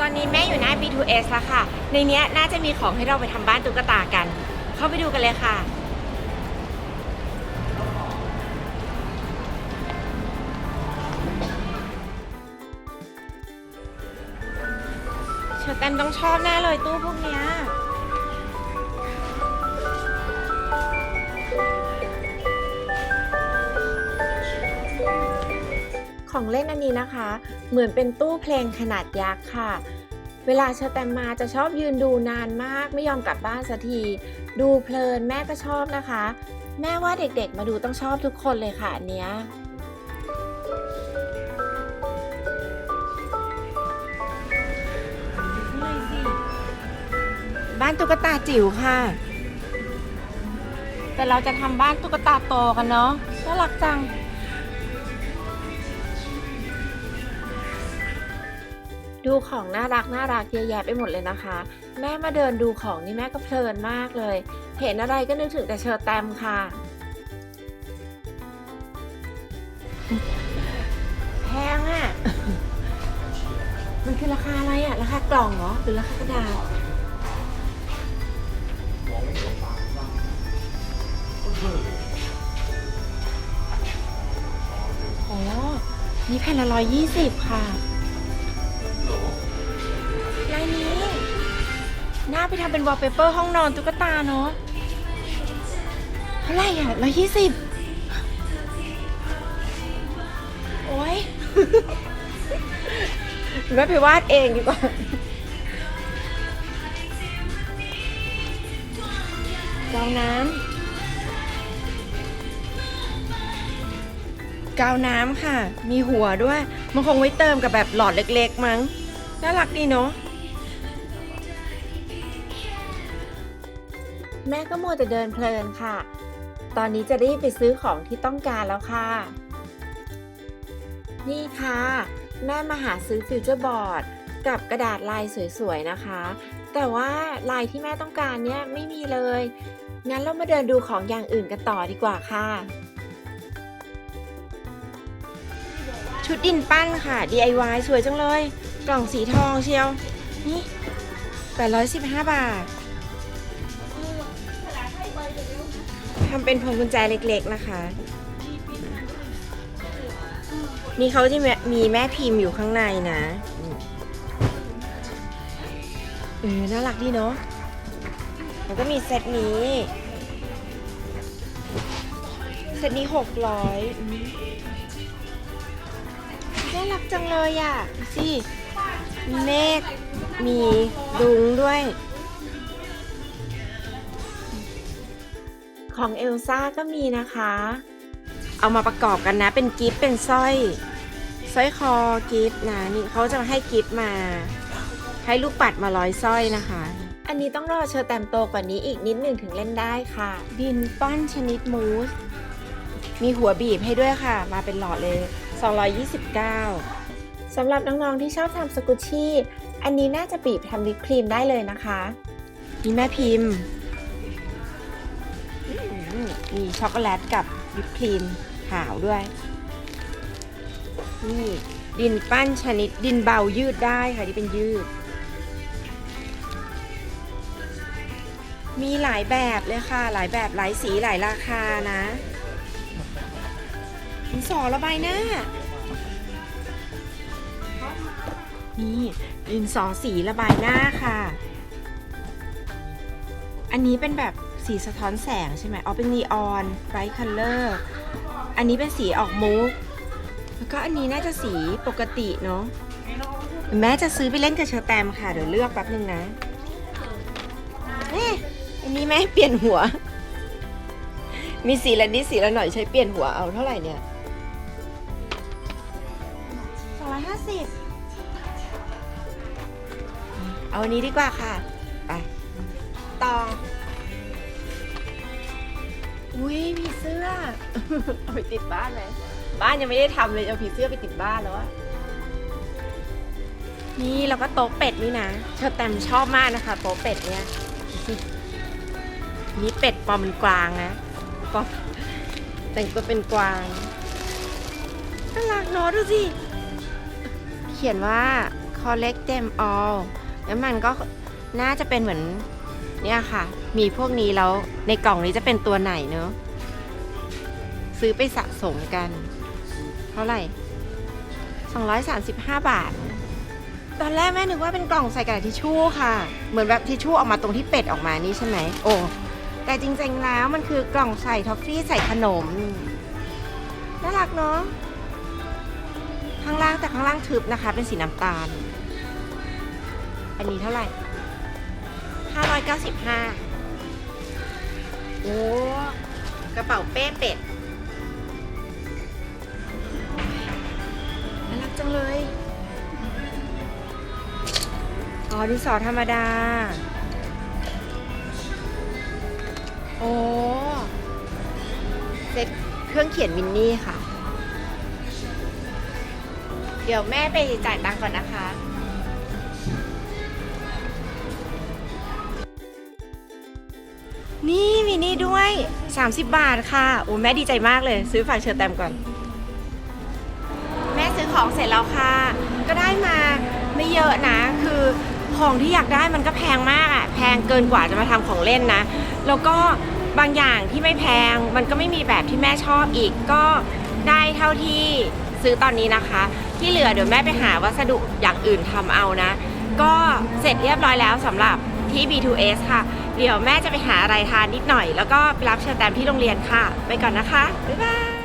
ตอนนี้แม่อยู่หน้า B2S แล้วค่ะ ในเนี้ยน่าจะมีของให้เราไปทำบ้านตุ๊กตากัน เข้าไปดูกันเลยค่ะ เชอร์แตมต้องชอบแน่เลยตู้พวกเนี้ย ของเล่นอันนี้นะคะ เหมือนเป็นตู้เพลงขนาดยักษ์ค่ะ เวลาเชอร์แตมมาจะชอบยืนดูนานมากไม่ยอมกลับบ้านสักที ดูเพลินแม่ก็ชอบนะคะ แม่ว่าเด็กๆมาดูต้องชอบทุกคนเลยค่ะอันเนี้ยบ้านตุ๊กตาจิ๋วค่ะ แต่เราจะทำบ้านตุ๊กตาโตกันเนาะน่ารักจัง ดูของน่ารักน่ารักเยอะแยะไปหมดเลยนะคะ แม่มาเดินดูของนี่แม่ก็เพลินมากเลย เห็นอะไรก็นึกถึงแต่เชอร์แตมค่ะแพงอะ่ะ มันคือราคาอะไรอะ่ะ ราคากล่องเหรอหรือราคากระดาษอ๋อนี่แผ่นละร้อยยี่สิบค่ะ ไปทำเป็นวอลเปเปอร์ห้องนอนตุ๊กตาเนาะเท่าไหร่อะร้อยยี่สิบโอ้ยไม่ไปวาดเองดีกว่ากาวน้ำกาวน้ำค่ะ มีหัวด้วย มันคงไว้เติมกับแบบหลอดเล็กๆมั้ง น่ารักดีเนาะ แม่ก็มัวแต่เดินเพลินค่ะ ตอนนี้จะรีบไปซื้อของที่ต้องการแล้วค่ะ นี่ค่ะ แม่มาหาซื้อฟิวเจอร์บอร์ดกับกระดาษลายสวยๆนะคะ แต่ว่าลายที่แม่ต้องการเนี่ยไม่มีเลย งั้นเรามาเดินดูของอย่างอื่นกันต่อดีกว่าค่ะ ชุดดินปั้นค่ะ DIY สวยจังเลย กล่องสีทองเชียว นี่ 815 บาท ทำเป็นพวงกุญแจเล็ก ๆนะคะ นี่เขาจะมีแม่พิมพ์อยู่ข้างในนะเออน่ารักดีเนาะแล้วก็มีเซตนี้ เซตนี้หกร้อยน่ารักจังเลยอะดูสิเมฆมีดุงด้วย ของเอลซ่าก็มีนะคะ เอามาประกอบกันนะ เป็นกิฟต์เป็นสร้อยสร้อยคอกิฟต์นะนี่เขาจะให้กิฟต์มา ให้ลูกปัดมาร้อยสร้อยนะคะ อันนี้ต้องรอเชอแตมโตกว่านี้อีกนิดหนึ่งถึงเล่นได้ค่ะ ดินปั้นชนิดมูส มีหัวบีบให้ด้วยค่ะ มาเป็นหลอดเลย 229 สำหรับน้องๆที่ชอบทำสกุชชี่อันนี้น่าจะบีบทำวิปครีมได้เลยนะคะ นี่แม่พิมพ์อื มีช็อกโกแลตกับวิปครีมขาวด้วย นี่ดินปั้นชนิดดินเบายืดได้ค่ะที่เป็นยืด มีหลายแบบเลยค่ะ หลายแบบหลายสีหลายราคานะดินสอระบายหน้า นี่ดินสอสีระบายหน้าค่ะ อันนี้เป็นแบบ สีสะท้อนแสงใช่ไหมอ๋อเป็นนีออนไบรท์คัลเลอร์อันนี้เป็นสีออกมูฟแล้วก็อันนี้น่าจะสีปกติเนาะแม่จะซื้อไปเล่นกับเชอร์แตมค่ะ เดี๋ยวเลือกแป๊บนึงนะเอ๊ะอันนี้แม่เปลี่ยนหัว มีสีละนิดสีละหน่อยใช้เปลี่ยนหัวเอาเท่าไหร่เนี่ยสองร้อยห้าสิบเอาอันนี้ดีกว่าค่ะ ไป ต่อ อุ้ยผีเสื้อ เอาไปติดบ้านเลย บ้านยังไม่ได้ทำเลยเอาผีเสื้อไปติดบ้านแล้วอะนี่แล้วก็โต๊ะเป็ดนี่นะเชอแตมชอบมากนะคะ โต๊ะเป็ดเนี่ยดูสินี่เป็ดปลอมเป็นกวางนะปลอมแต่งตัวเป็นกวางน่ารักเนอะดูสิ เขียนว่า collect them all แล้วมันก็น่าจะเป็นเหมือนเนี่ยค่ะ มีพวกนี้แล้วในกล่องนี้จะเป็นตัวไหนเนอะซื้อไปสะสมกัน เท่าไหร่ 235 บาท ตอนแรกแม่นึกว่าเป็นกล่องใส่กระดาษทิชชู่ค่ะ เหมือนแบบทิชชู่ออกมาตรงที่เป็ดออกมานี่ใช่ไหมโอ้แต่จริงๆแล้วมันคือกล่องใส่ท็อฟฟี่ใส่ขนมน่ารักเนาะข้างล่างแต่ข้างล่างทึบนะคะ เป็นสีน้ำตาล อันนี้เท่าไหร่ 595 โอ้กระเป๋าเป้เป็ดน่ารักจังเลย อ๋อดินสอธรรมดา โอ้เซ็ตเครื่องเขียนมินนี่ค่ะ เดี๋ยวแม่ไปจ่ายตังค์ก่อนนะคะ นี่ด้วย 30 บาทค่ะโอ้แม่ดีใจมากเลย ซื้อฝากเชิญแตมก่อน แม่ซื้อของเสร็จแล้วค่ะ ก็ได้มาไม่เยอะนะ คือของที่อยากได้มันก็แพงมากอะแพงเกินกว่าจะมาทำของเล่นนะ แล้วก็บางอย่างที่ไม่แพงมันก็ไม่มีแบบที่แม่ชอบอีกก็ได้เท่าที่ซื้อตอนนี้นะคะ ที่เหลือเดี๋ยวแม่ไปหาวัสดุอย่างอื่นทำเอานะ ก็เสร็จเรียบร้อยแล้วสำหรับที่ B2S ค่ะ เดี๋ยวแม่จะไปหาอะไรทานนิดหน่อย แล้วก็ไปรับเชิญแตมที่โรงเรียนค่ะ ไปก่อนนะคะ บ๊ายบาย